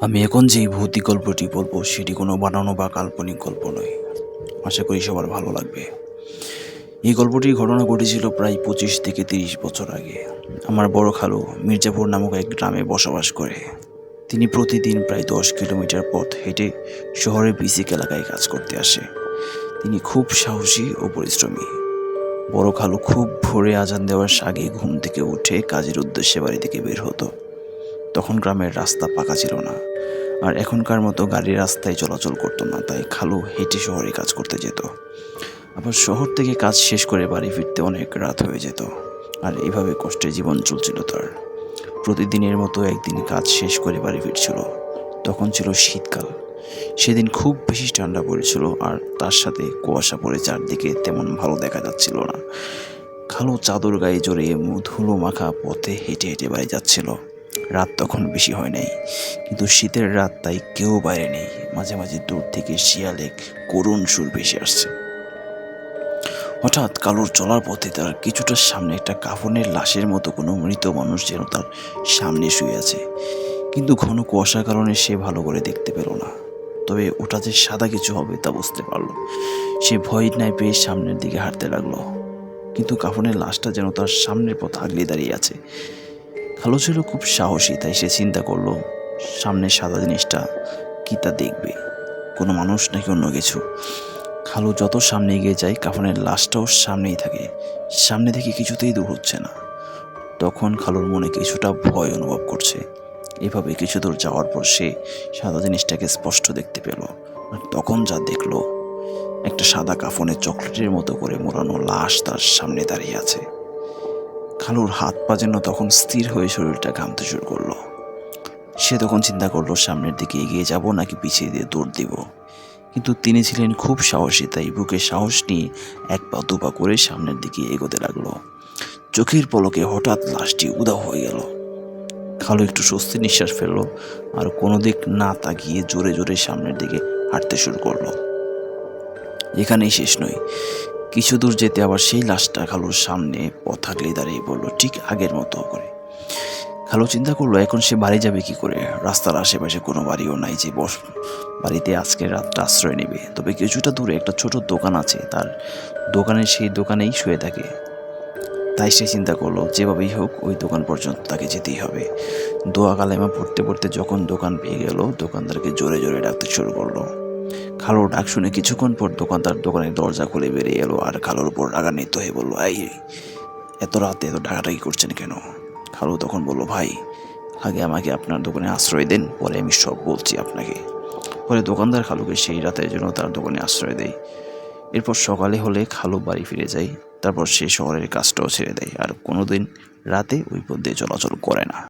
আমি এখন যেই ভৌতিক গল্পটি বলব সেটি কোনো বানানো বা কাল্পনিক গল্প নয়। আশা করি সবার ভালো লাগবে। এই গল্পটির ঘটনা ঘটেছিল প্রায় পঁচিশ থেকে তিরিশ বছর আগে। আমার বড় খালু মির্জাপুর নামক এক গ্রামে বসবাস করে। তিনি প্রতিদিন প্রায় দশ কিলোমিটার পথ হেঁটে শহরের বিসিক এলাকায় কাজ করতে আসে। তিনি খুব সাহসী ও পরিশ্রমী। বড় খালু খুব ভোরে আজান দেওয়ার আগে ঘুম থেকে উঠে কাজের উদ্দেশ্যে বাড়ি থেকে বের হতো। তখন গ্রামের রাস্তা পাকা ছিল না। আর এখনকার মতো গাড়ি রাস্তায় চলাচল করতো না, তাই খালু হেঁটে শহরে কাজ করতে যেত। আবার শহর থেকে কাজ শেষ করে বাড়ি ফিরতে অনেক রাত হয়ে যেত, আর এইভাবে কষ্টে জীবন চলছিল তার। প্রতিদিনের মতো একদিন কাজ শেষ করে বাড়ি ফিরছিল, তখন ছিল শীতকাল। সেদিন খুব বেশি ঠান্ডা পড়েছিল, আর তার সাথে কুয়াশা পড়ে চারদিকে তেমন ভালো দেখা যাচ্ছিল না। খালো চাদর গায়ে জড়িয়ে ধুলো মাখা পথে হেঁটে হেঁটে বাড়ি যাচ্ছিল। রাত তখন বেশি হয় নাই। কিন্তু শীতের রাত তাই কেউ বাইরে নেই। মাঝে মাঝে দূর থেকে শিয়ালে করুণ সুর ভেসে আসছে। হঠাৎ কালোর চলার পথে তার কিছুটা সামনে একটা কাফনের লাশের মতো কোনো মৃত মানুষ যেন তার সামনে শুয়ে আছে। কিন্তু ঘন কুয়াশার কারণে সে ভালো করে দেখতে পেল না। তবে ওটা যে সাদা কিছু হবে তা বুঝতে পারল। সে ভয় নাই পেয়ে সামনের দিকে হাঁটতে লাগল। কিন্তু কাফনের লাশটা যেন তার সামনের পথ আগলে দাঁড়িয়ে আছে। খালো ছিল খুব সাহসী, তাই সে চিন্তা করল, সামনে সাদা জিনিসটা কি তা দেখবে? কোনো মানুষ নাকি অন্য কিছু? খালু যত সামনে এগিয়ে যায়, কাফনের লাশটাও সামনেই থাকে। সামনে থেকে কিছুতেই দূর হচ্ছে না। তখন খালুর মনে কিছুটা ভয় অনুভব করছে। এভাবে কিছু দূর যাওয়ার পর সে সাদা জিনিসটাকে স্পষ্ট দেখতে পেল আর তখন যা দেখল, একটা সাদা কাফনে চকলেটের মতো করে মোড়ানো লাশ তার সামনে দাঁড়িয়ে আছে। খালুর হাত পা যেন তখন স্থির হয়ে শরীরটা ঘামতে শুরু করল। সে তখন চিন্তা করল, সামনের দিকে এগিয়ে যাব নাকি পিছিয়ে দিয়ে দৌড় দিব। কিন্তু তিনি ছিলেন খুব সাহসী, তাই বুকে সাহস নিয়ে এক পা দু পা করে সামনের দিকে এগোতে লাগল। চোখের পলকে হঠাৎ লাশটি উদাও হয়ে গেল। খালু একটু স্বস্তি নিঃশ্বাস ফেলল আর কোনো দিক না তাকিয়ে জোরে জোরে সামনের দিকে হাঁটতে শুরু করল। এখানেই শেষ নয়। কিছু দূর যেতে আবার সেই লাশটা খালুর সামনে পথ থাকলেই দাঁড়িয়ে পড়ল, ঠিক আগের মতো করে। খালু চিন্তা করল, এখন সে বাড়ি যাবে কি করে? রাস্তার আশেপাশে কোনো বাড়িও নাই যে বস, বাড়িতে আজকে রাতটা আশ্রয় নেবে। তবে কিছুটা দূরে একটা ছোট দোকান আছে, তার দোকানে সেই দোকানেই শুয়ে থাকে। তাই সে চিন্তা করল, যেভাবেই হোক ওই দোকান পর্যন্ত তাকে যেতেই হবে। দোয়া কালেমা পড়তে পড়তে যখন দোকান পেয়ে গেল, দোকানদারকে জোরে জোরে ডাকতে শুরু করল। খালোর ডাক শুনে কিছুক্ষণ পর দোকানদার দোকানের দরজা খুলে বেরিয়ে এলো আর খালোর উপর রাগান্বিত হয়ে বলল, এই, এত রাতে এত ডাকাডাকি করছেন কেন? খালু তখন বলল, ভাই, আগে আমাকে আপনার দোকানে আশ্রয় দেন, পরে আমি সব বলছি আপনাকে। পরে দোকানদার খালুকে সেই রাতের জন্য তার দোকানে আশ্রয় দেয়। এরপর সকালে হলে খালু বাড়ি ফিরে যায়, তারপর সে শহরের কাজটাও ছেড়ে দেয় আর কোনোদিন রাতে ওই পথ দিয়ে চলাচল করে না।